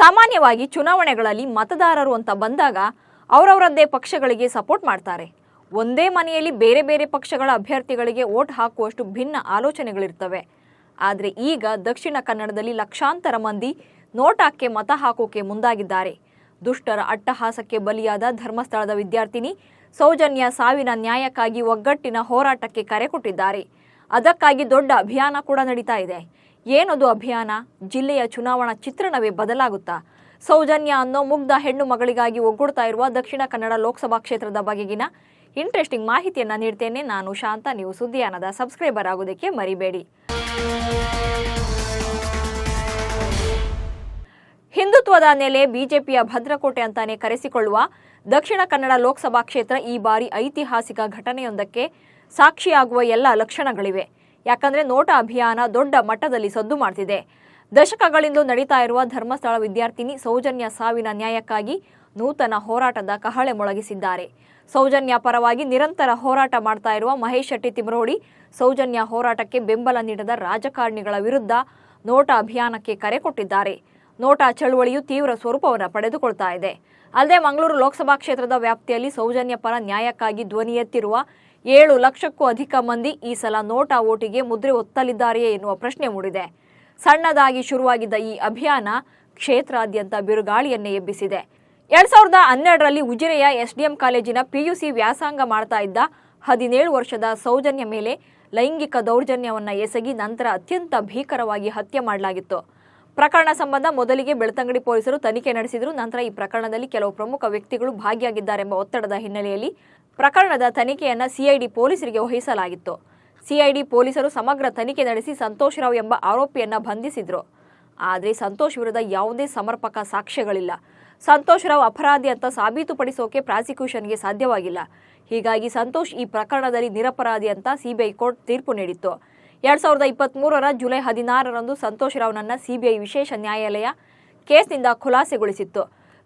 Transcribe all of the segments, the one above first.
ಸಾಮಾನ್ಯವಾಗಿ ಚುನಾವಣೆಗಳಲ್ಲಿ ಮತದಾರರು ಅಂತ ಬಂದಾಗ ಅವರವರದ್ದೇ ಪಕ್ಷಗಳಿಗೆ ಸಪೋರ್ಟ್ ಮಾಡ್ತಾರೆ. ಒಂದೇ ಮನೆಯಲ್ಲಿ ಬೇರೆ ಬೇರೆ ಪಕ್ಷಗಳ ಅಭ್ಯರ್ಥಿಗಳಿಗೆ ಓಟ್ ಹಾಕುವಷ್ಟು ಭಿನ್ನ ಆಲೋಚನೆಗಳಿರ್ತವೆ. ಆದರೆ ಈಗ ದಕ್ಷಿಣ ಕನ್ನಡದಲ್ಲಿ ಲಕ್ಷಾಂತರ ಮಂದಿ ನೋಟಾಕ್ಕೆ ಮತ ಹಾಕೋಕೆ ಮುಂದಾಗಿದ್ದಾರೆ. ದುಷ್ಟರ ಅಟ್ಟಹಾಸಕ್ಕೆ ಬಲಿಯಾದ ಧರ್ಮಸ್ಥಳದ ವಿದ್ಯಾರ್ಥಿನಿ ಸೌಜನ್ಯ ಸಾವಿನ ನ್ಯಾಯಕ್ಕಾಗಿ ಒಗ್ಗಟ್ಟಿನ ಹೋರಾಟಕ್ಕೆ ಕರೆ ಕೊಟ್ಟಿದ್ದಾರೆ. ಅದಕ್ಕಾಗಿ ದೊಡ್ಡ ಅಭಿಯಾನ ಕೂಡ ನಡೀತಾ ಇದೆ. ಏನದು ಅಭಿಯಾನ? ಜಿಲ್ಲೆಯ ಚುನಾವಣಾ ಚಿತ್ರಣವೇ ಬದಲಾಗುತ್ತಾ? ಸೌಜನ್ಯ ಅನ್ನೋ ಮುಗ್ಧ ಹೆಣ್ಣು ಮಗಳಿಗಾಗಿ ಒಗ್ಗೂಡ್ತಾ ಇರುವ ದಕ್ಷಿಣ ಕನ್ನಡ ಲೋಕಸಭಾ ಕ್ಷೇತ್ರದ ಬಗೆಗಿನ ಇಂಟ್ರೆಸ್ಟಿಂಗ್ ಮಾಹಿತಿಯನ್ನ ನೀಡ್ತೇನೆ ನಾನು ಶಾಂತ. ನೀವು ಸುದ್ದಿಯಾನದ ಸಬ್ಸ್ಕ್ರೈಬರ್ ಆಗೋದಕ್ಕೆ ಮರಿಬೇಡಿ. ಹಿಂದುತ್ವದ ನೆಲೆ ಬಿಜೆಪಿಯ ಭದ್ರಕೋಟೆ ಅಂತಾನೆ ಕರೆಸಿಕೊಳ್ಳುವ ದಕ್ಷಿಣ ಕನ್ನಡ ಲೋಕಸಭಾ ಕ್ಷೇತ್ರ ಈ ಬಾರಿ ಐತಿಹಾಸಿಕ ಘಟನೆಯೊಂದಕ್ಕೆ ಸಾಕ್ಷಿಯಾಗುವ ಎಲ್ಲ ಲಕ್ಷಣಗಳಿವೆ. ಯಾಕಂದ್ರೆ ನೋಟ ಅಭಿಯಾನ ದೊಡ್ಡ ಮಟ್ಟದಲ್ಲಿ ಸದ್ದು ಮಾಡ್ತಿದೆ. ದಶಕಗಳಿಂದ ನಡೀತಾ ಇರುವ ಧರ್ಮಸ್ಥಳ ವಿದ್ಯಾರ್ಥಿನಿ ಸೌಜನ್ಯ ಸಾವಿನ ನ್ಯಾಯಕ್ಕಾಗಿ ನೂತನ ಹೋರಾಟದ ಕಹಳೆ ಮೊಳಗಿಸಿದ್ದಾರೆ. ಸೌಜನ್ಯ ಪರವಾಗಿ ನಿರಂತರ ಹೋರಾಟ ಮಾಡ್ತಾ ಇರುವ ಮಹೇಶ್ ಶೆಟ್ಟಿ ತಿಮರೋಡಿ ಸೌಜನ್ಯ ಹೋರಾಟಕ್ಕೆ ಬೆಂಬಲ ನೀಡದ ರಾಜಕಾರಣಿಗಳ ವಿರುದ್ಧ ನೋಟ ಅಭಿಯಾನಕ್ಕೆ ಕರೆ ಕೊಟ್ಟಿದ್ದಾರೆ. ನೋಟಾ ಚಳುವಳಿಯು ತೀವ್ರ ಸ್ವರೂಪವನ್ನು ಪಡೆದುಕೊಳ್ತಾ ಇದೆ. ಅಲ್ಲದೆ ಮಂಗಳೂರು ಲೋಕಸಭಾ ಕ್ಷೇತ್ರದ ವ್ಯಾಪ್ತಿಯಲ್ಲಿ ಸೌಜನ್ಯ ಪರ ನ್ಯಾಯಕ್ಕಾಗಿ ಧ್ವನಿ ಎತ್ತಿರುವ ಏಳು ಲಕ್ಷಕ್ಕೂ ಅಧಿಕ ಮಂದಿ ಈ ಸಲ ನೋಟಾ ಓಟಿಗೆ ಮುದ್ರೆ ಒತ್ತಲಿದ್ದಾರೆಯೇ ಎನ್ನುವ ಪ್ರಶ್ನೆ ಮೂಡಿದೆ. ಸಣ್ಣದಾಗಿ ಶುರುವಾಗಿದ್ದ ಈ ಅಭಿಯಾನ ಕ್ಷೇತ್ರಾದ್ಯಂತ ಬಿರುಗಾಳಿಯನ್ನೇ ಎಬ್ಬಿಸಿದೆ. ಎರಡ್ ಸಾವಿರದ ಹನ್ನೆರಡರಲ್ಲಿ ಉಜಿರೆಯ ಎಸ್ಡಿಎಂ ಕಾಲೇಜಿನ ಪಿಯುಸಿ ವ್ಯಾಸಂಗ ಮಾಡ್ತಾ ಇದ್ದ ಹದಿನೇಳು ವರ್ಷದ ಸೌಜನ್ಯ ಮೇಲೆ ಲೈಂಗಿಕ ದೌರ್ಜನ್ಯವನ್ನು ಎಸಗಿ ನಂತರ ಅತ್ಯಂತ ಭೀಕರವಾಗಿ ಹತ್ಯೆ ಮಾಡಲಾಗಿತ್ತು. ಪ್ರಕರಣ ಸಂಬಂಧ ಮೊದಲಿಗೆ ಬೆಳ್ತಂಗಡಿ ಪೊಲೀಸರು ತನಿಖೆ ನಡೆಸಿದ್ರು, ನಂತರ ಈ ಪ್ರಕರಣದಲ್ಲಿ ಕೆಲವು ಪ್ರಮುಖ ವ್ಯಕ್ತಿಗಳು ಭಾಗಿಯಾಗಿದ್ದಾರೆಂಬ ಒತ್ತಡದ ಹಿನ್ನೆಲೆಯಲ್ಲಿ ಪ್ರಕರಣದ ತನಿಖೆಯನ್ನು ಸಿಐಡಿ ಪೊಲೀಸರಿಗೆ ವಹಿಸಲಾಗಿತ್ತು. ಸಿಐಡಿ ಪೊಲೀಸರು ಸಮಗ್ರ ತನಿಖೆ ನಡೆಸಿ ಸಂತೋಷ್ ರಾವ್ ಎಂಬ ಆರೋಪಿಯನ್ನು ಬಂಧಿಸಿದ್ರು. ಆದರೆ ಸಂತೋಷ್ ವಿರುದ್ಧ ಯಾವುದೇ ಸಮರ್ಪಕ ಸಾಕ್ಷ್ಯಗಳಿಲ್ಲ. ಸಂತೋಷ್ ರಾವ್ ಅಪರಾಧಿ ಅಂತ ಸಾಬೀತುಪಡಿಸೋಕೆ ಪ್ರಾಸಿಕ್ಯೂಷನ್ಗೆ ಸಾಧ್ಯವಾಗಿಲ್ಲ. ಹೀಗಾಗಿ ಸಂತೋಷ್ ಈ ಪ್ರಕರಣದಲ್ಲಿ ನಿರಪರಾಧಿ ಅಂತ ಸಿಬಿಐ ಕೋರ್ಟ್ ತೀರ್ಪು ನೀಡಿತ್ತು. ಎರಡ್ ಸಾವಿರದ ಇಪ್ಪತ್ತ್ ಮೂರರ ಜುಲೈ ಹದಿನಾರರಂದು ಸಂತೋಷ್ ರಾವ್ನನ್ನು ಸಿಬಿಐ ವಿಶೇಷ ನ್ಯಾಯಾಲಯ ಕೇಸ್ನಿಂದ ಖುಲಾಸೆಗೊಳಿಸಿತ್ತು.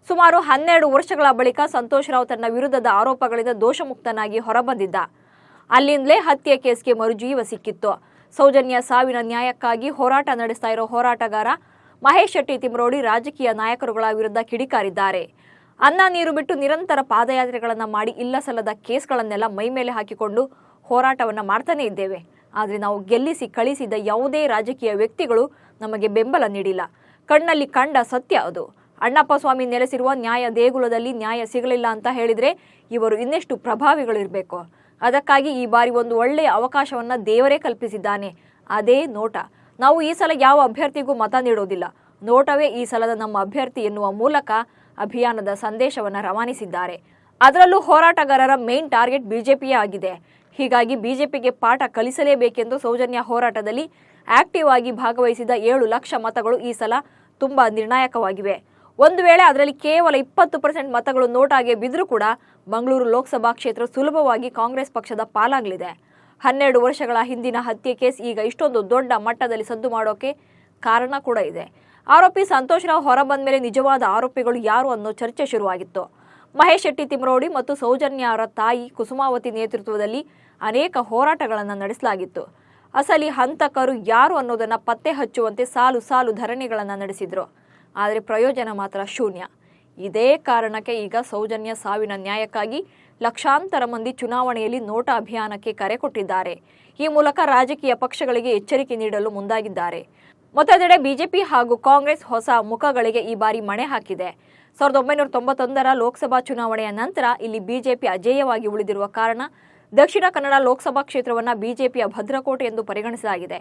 ಸುಮಾರು ಹನ್ನೆರಡು ವರ್ಷಗಳ ಬಳಿಕ ಸಂತೋಷ್ ರಾವ್ ತನ್ನ ವಿರುದ್ಧದ ಆರೋಪಗಳಿಂದ ದೋಷಮುಕ್ತನಾಗಿ ಹೊರಬಂದಿದ್ದ. ಅಲ್ಲಿಂದಲೇ ಹತ್ಯೆ ಕೇಸ್ಗೆ ಮರುಜೀವ ಸಿಕ್ಕಿತ್ತು. ಸೌಜನ್ಯ ಸಾವಿನ ನ್ಯಾಯಕ್ಕಾಗಿ ಹೋರಾಟ ನಡೆಸ್ತಾ ಇರೋ ಹೋರಾಟಗಾರ ಮಹೇಶ್ ಶೆಟ್ಟಿ ತಿಮ್ರೋಡಿ ರಾಜಕೀಯ ನಾಯಕರುಗಳ ವಿರುದ್ಧ ಕಿಡಿಕಾರಿದ್ದಾರೆ. ಅನ್ನ ನೀರು ಬಿಟ್ಟು ನಿರಂತರ ಪಾದಯಾತ್ರೆಗಳನ್ನು ಮಾಡಿ ಇಲ್ಲ ಸಲ್ಲದ ಕೇಸ್ಗಳನ್ನೆಲ್ಲ ಮೈಮೇಲೆ ಹಾಕಿಕೊಂಡು ಹೋರಾಟವನ್ನು ಮಾಡ್ತಾನೆ ಇದ್ದೇವೆ. ಆದರೆ ನಾವು ಗೆಲ್ಲಿಸಿ ಕಳಿಸಿದ ಯಾವುದೇ ರಾಜಕೀಯ ವ್ಯಕ್ತಿಗಳು ನಮಗೆ ಬೆಂಬಲ ನೀಡಿಲ್ಲ. ಕಣ್ಣಲ್ಲಿ ಕಂಡ ಸತ್ಯ ಅದು. ಅಣ್ಣಪ್ಪ ಸ್ವಾಮಿ ನೆಲೆಸಿರುವ ನ್ಯಾಯ ದೇಗುಲದಲ್ಲಿ ನ್ಯಾಯ ಸಿಗಲಿಲ್ಲ ಅಂತ ಹೇಳಿದ್ರೆ ಇವರು ಇನ್ನೆಷ್ಟು ಪ್ರಭಾವಿಗಳಿರಬೇಕು. ಅದಕ್ಕಾಗಿ ಈ ಬಾರಿ ಒಂದು ಒಳ್ಳೆಯ ಅವಕಾಶವನ್ನ ದೇವರೇ ಕಲ್ಪಿಸಿದ್ದಾನೆ. ಅದೇ ನೋಟ. ನಾವು ಈ ಸಲ ಯಾವ ಅಭ್ಯರ್ಥಿಗೂ ಮತ ನೀಡೋದಿಲ್ಲ. ನೋಟವೇ ಈ ಸಲದ ನಮ್ಮ ಅಭ್ಯರ್ಥಿ ಎನ್ನುವ ಮೂಲಕ ಅಭಿಯಾನದ ಸಂದೇಶವನ್ನು ರವಾನಿಸಿದ್ದಾರೆ. ಅದರಲ್ಲೂ ಹೋರಾಟಗಾರರ ಮೇನ್ ಟಾರ್ಗೆಟ್ ಬಿಜೆಪಿಯೇ ಆಗಿದೆ. ಹೀಗಾಗಿ ಬಿಜೆಪಿಗೆ ಪಾಠ ಕಲಿಸಲೇಬೇಕೆಂದು ಸೌಜನ್ಯ ಹೋರಾಟದಲ್ಲಿ ಆಕ್ಟಿವ್ ಆಗಿ ಭಾಗವಹಿಸಿದ ಏಳು ಲಕ್ಷ ಮತಗಳು ಈ ಸಲ ತುಂಬಾ ನಿರ್ಣಾಯಕವಾಗಿವೆ. ಒಂದು ವೇಳೆ ಅದರಲ್ಲಿ ಕೇವಲ ಇಪ್ಪತ್ತು ಪರ್ಸೆಂಟ್ ಮತಗಳು ನೋಟಾಗೆ ಬಿದ್ದರೂ ಕೂಡ ಮಂಗಳೂರು ಲೋಕಸಭಾ ಕ್ಷೇತ್ರ ಸುಲಭವಾಗಿ ಕಾಂಗ್ರೆಸ್ ಪಕ್ಷದ ಪಾಲಾಗಲಿದೆ. ಹನ್ನೆರಡು ವರ್ಷಗಳ ಹಿಂದಿನ ಹತ್ಯೆ ಕೇಸ್ ಈಗ ಇಷ್ಟೊಂದು ದೊಡ್ಡ ಮಟ್ಟದಲ್ಲಿ ಸದ್ದು ಮಾಡೋಕೆ ಕಾರಣ ಕೂಡ ಇದೆ. ಆರೋಪಿ ಸಂತೋಷ್ ರಾವ್ ಹೊರ ಬಂದ ಮೇಲೆ ನಿಜವಾದ ಆರೋಪಿಗಳು ಯಾರು ಅನ್ನೋ ಚರ್ಚೆ ಶುರುವಾಗಿತ್ತು. ಮಹೇಶ್ ಶೆಟ್ಟಿ ತಿಮ್ರೋಡಿ ಮತ್ತು ಸೌಜನ್ಯ ಅವರ ತಾಯಿ ಕುಸುಮಾವತಿ ನೇತೃತ್ವದಲ್ಲಿ ಅನೇಕ ಹೋರಾಟಗಳನ್ನು ನಡೆಸಲಾಗಿತ್ತು. ಅಸಲಿ ಹಂತಕರು ಯಾರು ಅನ್ನೋದನ್ನು ಪತ್ತೆ ಹಚ್ಚುವಂತೆ ಸಾಲು ಸಾಲು ಧರಣಿಗಳನ್ನು ನಡೆಸಿದ್ರು. ಆದರೆ ಪ್ರಯೋಜನ ಮಾತ್ರ ಶೂನ್ಯ. ಇದೇ ಕಾರಣಕ್ಕೆ ಈಗ ಸೌಜನ್ಯ ಸಾವಿನ ನ್ಯಾಯಕ್ಕಾಗಿ ಲಕ್ಷಾಂತರ ಮಂದಿ ಚುನಾವಣೆಯಲ್ಲಿ ನೋಟಾ ಅಭಿಯಾನಕ್ಕೆ ಕರೆ ಕೊಟ್ಟಿದ್ದಾರೆ. ಈ ಮೂಲಕ ರಾಜಕೀಯ ಪಕ್ಷಗಳಿಗೆ ಎಚ್ಚರಿಕೆ ನೀಡಲು ಮುಂದಾಗಿದ್ದಾರೆ. ಮತ್ತೊಂದೆಡೆ ಬಿಜೆಪಿ ಹಾಗೂ ಕಾಂಗ್ರೆಸ್ ಹೊಸ ಮುಖಗಳಿಗೆ ಈ ಬಾರಿ ಮಣೆ ಹಾಕಿದೆ. ಸಾವಿರದ ಒಂಬೈನೂರ ತೊಂಬತ್ತೊಂದರ ಲೋಕಸಭಾ ಚುನಾವಣೆಯ ನಂತರ ಇಲ್ಲಿ ಬಿಜೆಪಿ ಅಜೇಯವಾಗಿ ಉಳಿದಿರುವ ಕಾರಣ ದಕ್ಷಿಣ ಕನ್ನಡ ಲೋಕಸಭಾ ಕ್ಷೇತ್ರವನ್ನು ಬಿಜೆಪಿಯ ಭದ್ರಕೋಟೆ ಎಂದು ಪರಿಗಣಿಸಲಾಗಿದೆ.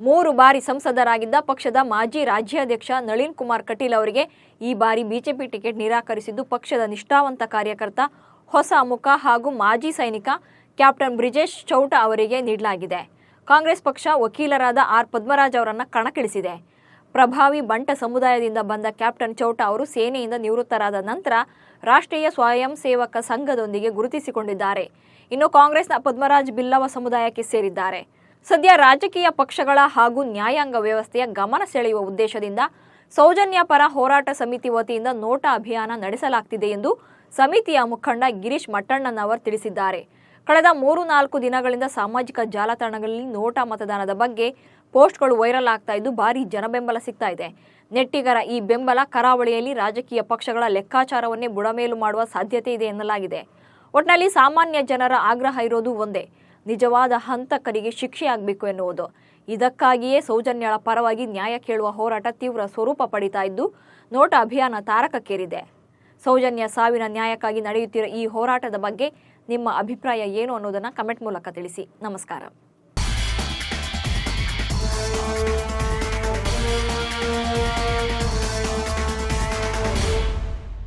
ಮೂರು ಬಾರಿ ಸಂಸದರಾಗಿದ್ದ ಪಕ್ಷದ ಮಾಜಿ ರಾಜ್ಯಾಧ್ಯಕ್ಷ ನಳಿನ್ ಕುಮಾರ್ ಕಟೀಲ್ ಅವರಿಗೆ ಈ ಬಾರಿ ಬಿಜೆಪಿ ಟಿಕೆಟ್ ನಿರಾಕರಿಸಿದ್ದು ಪಕ್ಷದ ನಿಷ್ಠಾವಂತ ಕಾರ್ಯಕರ್ತ, ಹೊಸ ಮುಖ ಹಾಗೂ ಮಾಜಿ ಸೈನಿಕ ಕ್ಯಾಪ್ಟನ್ ಬ್ರಿಜೇಶ್ ಚೌಟ ಅವರಿಗೆ ನೀಡಲಾಗಿದೆ. ಕಾಂಗ್ರೆಸ್ ಪಕ್ಷ ವಕೀಲರಾದ ಆರ್ ಪದ್ಮರಾಜ್ ಅವರನ್ನು ಕಣಕ್ಕಿಳಿಸಿದೆ. ಪ್ರಭಾವಿ ಬಂಟ ಸಮುದಾಯದಿಂದ ಬಂದ ಕ್ಯಾಪ್ಟನ್ ಚೌಟ ಅವರು ಸೇನೆಯಿಂದ ನಿವೃತ್ತರಾದ ನಂತರ ರಾಷ್ಟ್ರೀಯ ಸ್ವಯಂ ಸೇವಕ ಸಂಘದೊಂದಿಗೆ ಗುರುತಿಸಿಕೊಂಡಿದ್ದಾರೆ. ಇನ್ನು ಕಾಂಗ್ರೆಸ್ನ ಪದ್ಮರಾಜ್ ಬಿಲ್ಲವ ಸಮುದಾಯಕ್ಕೆ ಸೇರಿದ್ದಾರೆ. ಸದ್ಯ ರಾಜಕೀಯ ಪಕ್ಷಗಳ ಹಾಗೂ ನ್ಯಾಯಾಂಗ ವ್ಯವಸ್ಥೆಯ ಗಮನ ಸೆಳೆಯುವ ಉದ್ದೇಶದಿಂದ ಸೌಜನ್ಯ ಪರ ಹೋರಾಟ ಸಮಿತಿ ವತಿಯಿಂದ ನೋಟಾ ಅಭಿಯಾನ ನಡೆಸಲಾಗ್ತಿದೆ ಎಂದು ಸಮಿತಿಯ ಮುಖಂಡ ಗಿರೀಶ್ ಮಟ್ಟಣ್ಣನವರ್ ತಿಳಿಸಿದ್ದಾರೆ. ಕಳೆದ ಮೂರು ನಾಲ್ಕು ದಿನಗಳಿಂದ ಸಾಮಾಜಿಕ ಜಾಲತಾಣಗಳಲ್ಲಿ ನೋಟಾ ಮತದಾನದ ಬಗ್ಗೆ ಪೋಸ್ಟ್ಗಳು ವೈರಲ್ ಆಗ್ತಾ ಇದ್ದು ಭಾರಿ ಜನಬೆಂಬಲ ಸಿಗ್ತಾ ಇದೆ. ನೆಟ್ಟಿಗರ ಈ ಬೆಂಬಲ ಕರಾವಳಿಯಲ್ಲಿ ರಾಜಕೀಯ ಪಕ್ಷಗಳ ಲೆಕ್ಕಾಚಾರವನ್ನೇ ಬುಡಮೇಲು ಮಾಡುವ ಸಾಧ್ಯತೆ ಇದೆ ಎನ್ನಲಾಗಿದೆ. ಒಟ್ನಲ್ಲಿ ಸಾಮಾನ್ಯ ಜನರ ಆಗ್ರಹ ಇರೋದು ಒಂದೇ. ನಿಜವಾದ ಹಂತಕರಿಗೆ ಶಿಕ್ಷೆಯಾಗಬೇಕು ಎನ್ನುವುದು. ಇದಕ್ಕಾಗಿಯೇ ಸೌಜನ್ಯಳ ಪರವಾಗಿ ನ್ಯಾಯ ಕೇಳುವ ಹೋರಾಟ ತೀವ್ರ ಸ್ವರೂಪ ಪಡಿತಾ ಇದ್ದು, ನೋಟ ಅಭಿಯಾನ ತಾರಕಕ್ಕೇರಿದೆ. ಸೌಜನ್ಯ ಸಾವಿನ ನ್ಯಾಯಕ್ಕಾಗಿ ನಡೆಯುತ್ತಿರುವ ಈ ಹೋರಾಟದ ಬಗ್ಗೆ ನಿಮ್ಮ ಅಭಿಪ್ರಾಯ ಏನು ಅನ್ನೋದನ್ನು ಕಮೆಂಟ್ ಮೂಲಕ ತಿಳಿಸಿ. ನಮಸ್ಕಾರ.